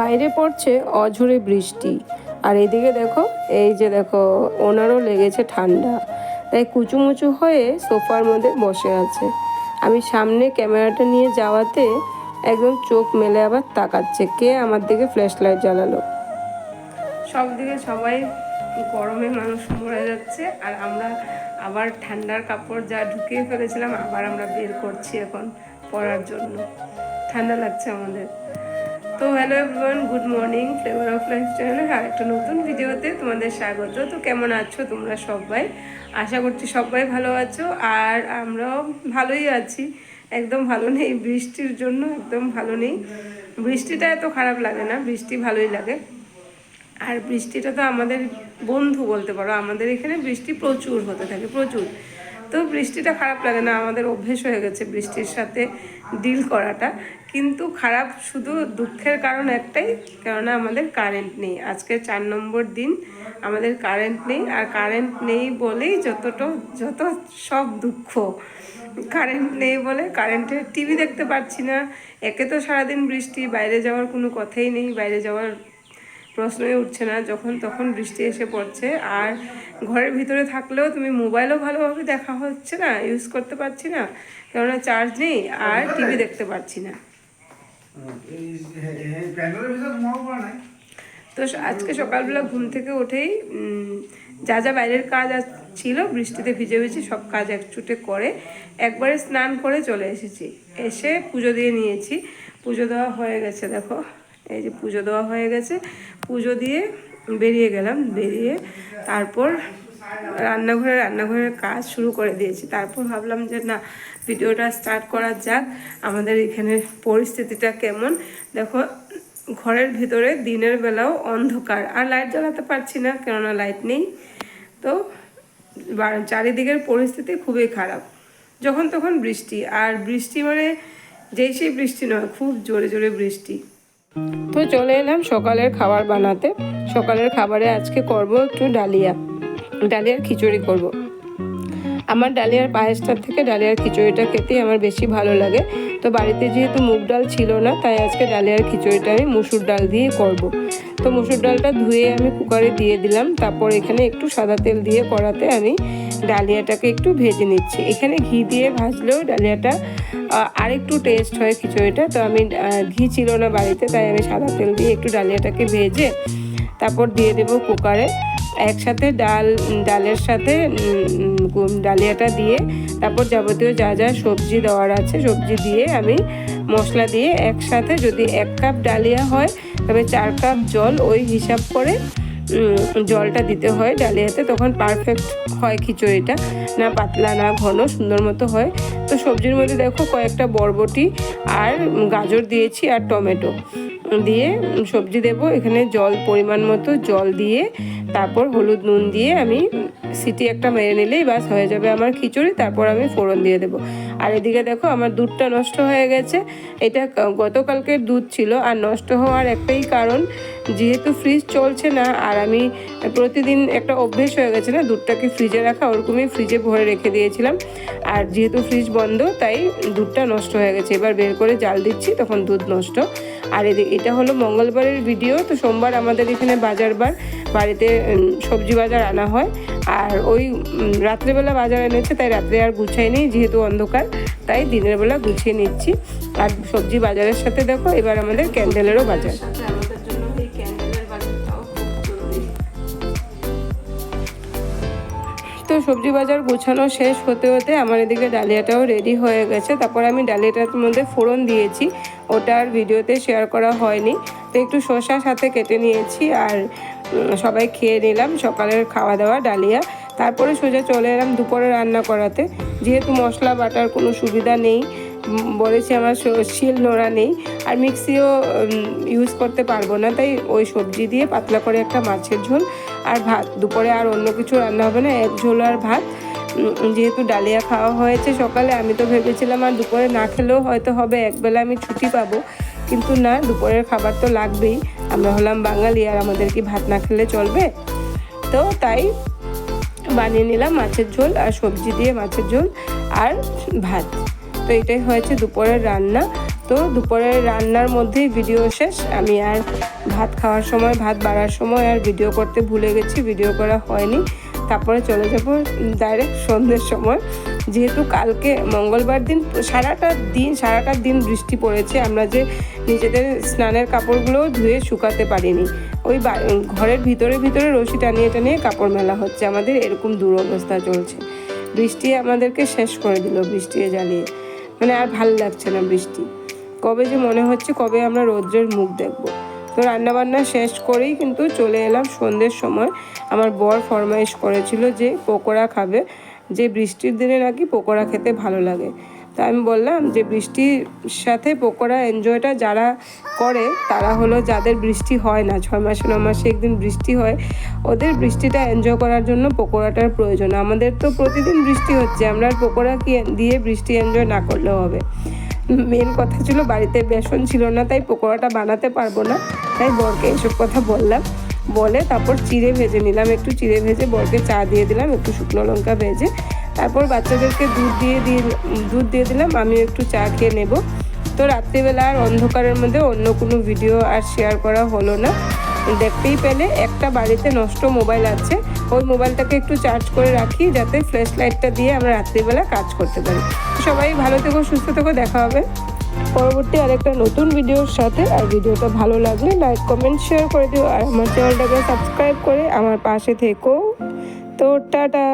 বাইরে পড়ছে অঝরে বৃষ্টি। আর এদিকে দেখো, এই যে দেখো, ওনারও লেগেছে ঠান্ডা। তাই কুচুমুচু হয়ে সোফার মধ্যে বসে আছে। আমি সামনে ক্যামেরাটা নিয়ে যাওয়াতে একদম চোখ মেলে আবার তাকাচ্ছে, কে আমার দিকে ফ্ল্যাশ লাইট জ্বালালো। সব দিকে সবাই গরমে মানুষ মরে যাচ্ছে, আর আমরা আবার ঠান্ডার কাপড় যা ঢুকিয়ে ফেলেছিলাম, আবার আমরা বের করছি এখন পরার জন্য। ঠান্ডা লাগছে আমাদের। তো hello everyone good morning flavour of life চ্যানেলের আর একটা নতুন ভিডিওতে তোমাদের স্বাগত। তো কেমন আছো তোমরা সবাই? আশা করছি সবাই ভালো আছো, আর আমরাও ভালোই আছি। একদম ভালো নেই, বৃষ্টির জন্য একদম ভালো নেই। বৃষ্টিটা এত খারাপ লাগে না, বৃষ্টি ভালোই লাগে। আর বৃষ্টিটা তো আমাদের বন্ধু বলতে পারো, আমাদের এখানে বৃষ্টি প্রচুর হতে থাকে, প্রচুর। তো বৃষ্টিটা খারাপ লাগে না, আমাদের অভ্যেস হয়ে গেছে বৃষ্টির সাথে ডিল করাটা। কিন্তু খারাপ শুধু দুঃখের কারণ একটাই, কেননা আমাদের কারেন্ট নেই। আজকে চার নম্বর দিন, আমাদের কারেন্ট নেই, আর কারেন্ট নেই বলেই যতটা, যত সব দুঃখ। কারেন্ট নেই বলে কারেন্টের টিভি দেখতে পাচ্ছি না। একে তো সারাদিন বৃষ্টি, বাইরে যাওয়ার কোনো কথাই নেই, বাইরে যাওয়ার প্রশ্নই উঠছে না, যখন তখন বৃষ্টি এসে পড়ছে। আর ঘরের ভিতরে থাকলেও তুমি মোবাইলও ভালোভাবে দেখা হচ্ছে না ইউজ করতে পারছি না, কেননা চার্জ নেই, আর টিভি দেখতে পারছি না। তো আজকে সকালবেলা ঘুম থেকে উঠেই যা যা বাইরের কাজ ছিল, বৃষ্টিতে ভিজে ভিজে সব কাজ একচুটে করে একবারে স্নান করে চলে এসেছি। এসে পুজো দিয়ে নিয়েছি। পুজো দেওয়া হয়ে গেছে, দেখো, এই যে পুজো দেওয়া হয়ে গেছে। পুজো দিয়ে বেরিয়ে গেলাম, বেরিয়ে তারপর রান্নাঘরে, রান্নাঘরের কাজ শুরু করে দিয়েছি। তারপর ভাবলাম যে না, ভিডিওটা স্টার্ট করা যাক, আমাদের এখানে পরিস্থিতিটা কেমন। দেখো, ঘরের ভিতরে দিনের বেলাও অন্ধকার। আর লাইট জ্বালাতে পারছি না, কেননা লাইট নেই। তো চারিদিকের পরিস্থিতি খুবই খারাপ। যখন তখন বৃষ্টি। আর বৃষ্টি মানে যেই সেই বৃষ্টি নয়, খুব জোরে জোরে বৃষ্টি। তো চলে এলাম সকালের খাবার বানাতে সকালের খাবারে আজকে করব একটু ডালিয়া ডালিয়ার খিচুড়ি করব। আমার ডালিয়ার পায়েসটার থেকে ডালিয়ার খিচুড়িটা খেতেই আমার বেশি ভালো লাগে তো বাড়িতে যেহেতু মুগ ডাল ছিল না, তাই আজকে ডালিয়ার খিচুড়িটা আমি মুসুর ডাল দিয়ে করব। তো মুসুর ডালটা ধুয়ে আমি কুকারে দিয়ে দিলাম তারপর এখানে একটু সাদা তেল দিয়ে কড়াতে আমি ডালিয়াটাকে একটু ভেজে নিচ্ছি। এখানে ঘি দিয়ে ভাজলেও ডালিয়াটা আরেকটু টেস্ট হয় খিচুড়িটা। তো আমি ঘি ছিল না বাড়িতে, তাই আমি সাদা তেল দিয়ে একটু ডালিয়াটাকে ভেজে তারপর দিয়ে দেব কুকারে। একসাথে ডাল, ডালের সাথে ডালিয়াটা দিয়ে তারপর যাবতীয় যা যা সবজি দেওয়ার আছে, সবজি দিয়ে আমি মশলা দিয়ে একসাথে যদি এক কাপ ডালিয়া হয়, তবে চার কাপ জল ওই হিসাব করে জলটা দিতে হয় ডালিয়াতে, তখন পারফেক্ট হয় খিচুড়িটা। না পাতলা, না ঘন, সুন্দর মতো হয়। তো সবজির মধ্যে দেখো কয়েকটা বরবটি আর গাজর দিয়েছি আর টমেটো। দিয়ে সবজি দেব। এখানে জল, পরিমাণ মতো জল দিয়ে তারপর হলুদ নুন দিয়ে আমি সিটি একটা মেরে নিলেই বাস, হয়ে যাবে আমার খিচুড়ি, তারপর আমি ফোড়ন দিয়ে দেবো। আর এদিকে দেখো, আমার দুধটা নষ্ট হয়ে গেছে। এটা গতকালকের দুধ ছিল, আর নষ্ট হওয়ার একটাই কারণ, যেহেতু ফ্রিজ চলছে না, আর আমি প্রতিদিন একটা অভ্যেস হয়ে গেছে না, দুধটাকে ফ্রিজে রাখা, ওরকমই ফ্রিজে ভরে রেখে দিয়েছিলাম। আর যেহেতু ফ্রিজ বন্ধ, তাই দুধটা নষ্ট হয়ে গেছে। এবার বের করে জাল দিচ্ছি, তখন দুধ নষ্ট। আর এটা হলো মঙ্গলবারের ভিডিও, তো সোমবার আমাদের এখানে বাজার বার, বাড়িতে সবজি বাজার আনা হয়। আর ওই রাত্রেবেলা বাজার এনেছে, তাই রাত্রে আর গুছাই নেই, যেহেতু অন্ধকার, তাই দিনের বেলা গুছিয়ে নিচ্ছি। আর সবজি বাজারের সাথে দেখো, এবার আমাদের ক্যান্ডেলেরও বাজার। সবজি বাজার গোছানো শেষ হতে হতে আমার এদিকে ডালিয়াটাও রেডি হয়ে গেছে। তারপর আমি ডালিয়াটার মধ্যে ফোড়ন দিয়েছি। ওটা আর ভিডিওতে শেয়ার করা হয়নি। তো একটু শসা সাথে কেটে নিয়েছি আর সবাই খেয়ে নিলাম। সকালের খাওয়া দাওয়া ডালিয়া। তারপরে সোজা চলে এলাম দুপুরে রান্না করাতে। যেহেতু মশলা, বাটার কোনো সুবিধা নেই বলেছি আমার শিল নোড়া নেই। আর মিক্সিও ইউজ করতে পারব না। তাই ওই সবজি দিয়ে পাতলা করে একটা মাছের ঝোল আর ভাত, দুপুরে আর অন্য কিছু রান্না হবে না, এক ঝোল আর ভাত। যেহেতু ডালিয়া খাওয়া হয়েছে সকালে, আমি তো ভেবেছিলাম আর দুপুরে না খেলেও হয়তো হবে, একবেলা আমি ছুটি পাবো। কিন্তু না, দুপুরের খাবার তো লাগবেই। আমরা হলাম বাঙালি, আর আমাদের কি ভাত না খেলে চলবে? তো তাই বানিয়ে নিলাম মাছের ঝোল আর সবজি দিয়ে মাছের ঝোল আর ভাত। তো এটাই হয়েছে দুপুরের রান্না। তো দুপুরের রান্নার মধ্যেই ভিডিও শেষ। আমি আর ভাত খাওয়ার সময়, ভাত বাড়ার সময় আর ভিডিও করতে ভুলে গেছি ভিডিও করা হয়নি। তারপরে চলে যাব ডাইরেক্ট সন্ধ্যের সময়। যেহেতু কালকে মঙ্গলবার দিন, সারাটা দিন সারাটা দিন বৃষ্টি পড়েছে, আমরা যে নিজেদের স্নানের কাপড়গুলো ধুয়ে শুকাতে পারিনি। ওই ঘরের ভিতরে ভিতরে রশি টানিয়ে টানিয়ে কাপড় মেলা হচ্ছে। আমাদের এরকম দুরবস্থা চলছে। বৃষ্টি আমাদেরকে শেষ করে দিল বৃষ্টি জ্বালিয়ে। মানে আর ভালো লাগছে না বৃষ্টি। কবে যে মনে হচ্ছে কবে আমরা রৌদ্রের মুখ দেখব। তো রান্নাবান্না শেষ করেই কিন্তু চলে এলাম সন্ধ্যের সময়। আমার বর ফরমাইশ করেছিল যে পকোড়া খাবে। যে বৃষ্টির দিনে নাকি পকোড়া খেতে ভালো লাগে। তা আমি বললাম যে বৃষ্টির সাথে পকোড়া এনজয়টা যারা করে, তারা হলো যাদের বৃষ্টি হয় না, ছয় মাসে, ন মাসে একদিন বৃষ্টি হয়, ওদের বৃষ্টিটা এনজয় করার জন্য পকোড়াটার প্রয়োজন। আমাদের তো প্রতিদিন বৃষ্টি হচ্ছে, আমরা পকোড়া দিয়ে বৃষ্টি এনজয় না করলেও হবে। মেন কথা ছিল বাড়িতে বেসন ছিল না, তাই পকোড়াটা বানাতে পারব না। তাই বরকে এসব কথা বললাম। বলে তারপর চিড়ে ভেজে নিলাম, একটু চিড়ে ভেজে বরকে চা দিয়ে দিলাম, একটু শুকনো লঙ্কা ভেজে। তারপর বাচ্চাদেরকে দুধ দিয়ে দিয়ে, দুধ দিয়ে দিলাম, আমিও একটু চা খেয়ে নেব। তো রাত্রিবেলা আর অন্ধকারের মধ্যে অন্য কোনো ভিডিও আর শেয়ার করা হলো না। দেখতেই পেলে একটা বাড়িতে নষ্ট মোবাইল আছে। ওই মোবাইলটাকে একটু চার্জ করে রাখি, যাতে ফ্ল্যাশ লাইটটা দিয়ে আমরা রাত্রিবেলা কাজ করতে পারি। সবাই ভালো থেকো, সুস্থ থেকো, দেখা হবে। পরবর্তী আরেকটা নতুন ভিডিওর সাথে। আর ভিডিওটা ভালো লাগলে লাইক কমেন্ট শেয়ার করে দিও। আর আমার চ্যানেলটাকে সাবস্ক্রাইব করে আমার পাশে থেকো। তো টাটা!